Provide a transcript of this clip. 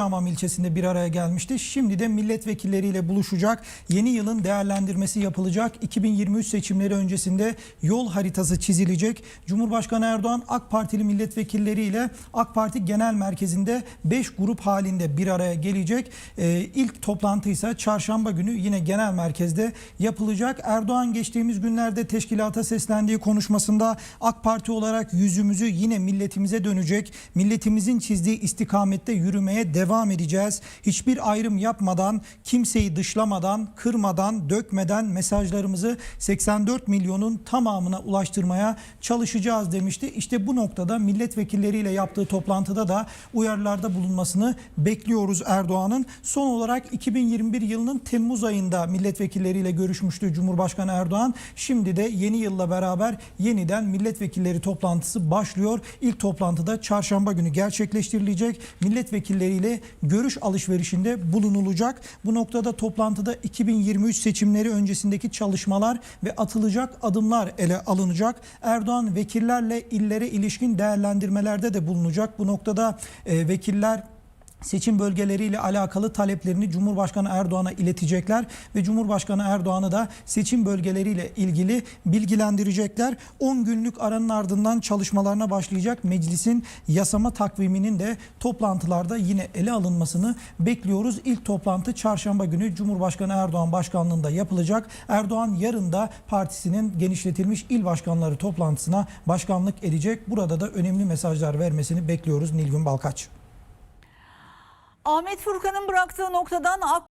Hamam ilçesinde bir araya gelmişti. Şimdi de milletvekilleriyle buluşacak. Yeni yılın değerlendirmesi yapılacak. 2023 seçimleri öncesinde yol haritası çizilecek. Cumhurbaşkanı Erdoğan AK Partili milletvekilleriyle AK Parti Genel Merkezi'nde 5 grup halinde bir araya gelecek. Ee, ilk toplantı ise çarşamba günü yine genel merkezde yapılacak. Erdoğan geçtiğimiz günlerde teşkilata seslendiği konuşmasında AK Parti olarak yüzümüzü yine milletimize dönecek. Milletimizin çizdiği istikamette yürümeye devam edeceğiz. Hiçbir ayrım yapmadan, kimseyi dışlamadan, kırmadan, dökmeden mesajlarımızı 84 milyonun tamamına ulaştırmaya çalışacağız demişti. İşte bu noktada milletvekilleriyle yaptığı toplantıda da uyarılarda bulunmasını bekliyoruz Erdoğan'ın. Son olarak 2021 yılının Temmuz ayında milletvekilleriyle görüşmüştü Cumhurbaşkanı Erdoğan. Şimdi de yeni yılla beraber yeniden milletvekilleri toplantısı başlıyor. İlk toplantıda çarşamba günü gerçekleştirilecek. Milletvekilleriyle görüş alışverişinde bulunulacak. Bu noktada toplantıda 2023 seçimleri öncesindeki çalışmalar ve atılacak adımlar ele alınacak. Erdoğan vekillerle illere ilişkin değerlendirmelerde de bulunacak. Bu noktada e, vekiller seçim bölgeleriyle alakalı taleplerini Cumhurbaşkanı Erdoğan'a iletecekler ve Cumhurbaşkanı Erdoğan'ı da seçim bölgeleriyle ilgili bilgilendirecekler. 10 günlük aranın ardından çalışmalarına başlayacak meclisin yasama takviminin de toplantılarda yine ele alınmasını bekliyoruz. İlk toplantı çarşamba günü Cumhurbaşkanı Erdoğan başkanlığında yapılacak. Erdoğan yarın da partisinin genişletilmiş il başkanları toplantısına başkanlık edecek. Burada da önemli mesajlar vermesini bekliyoruz Nilgün Balkaç. Ahmet Furkan'ın bıraktığı noktadan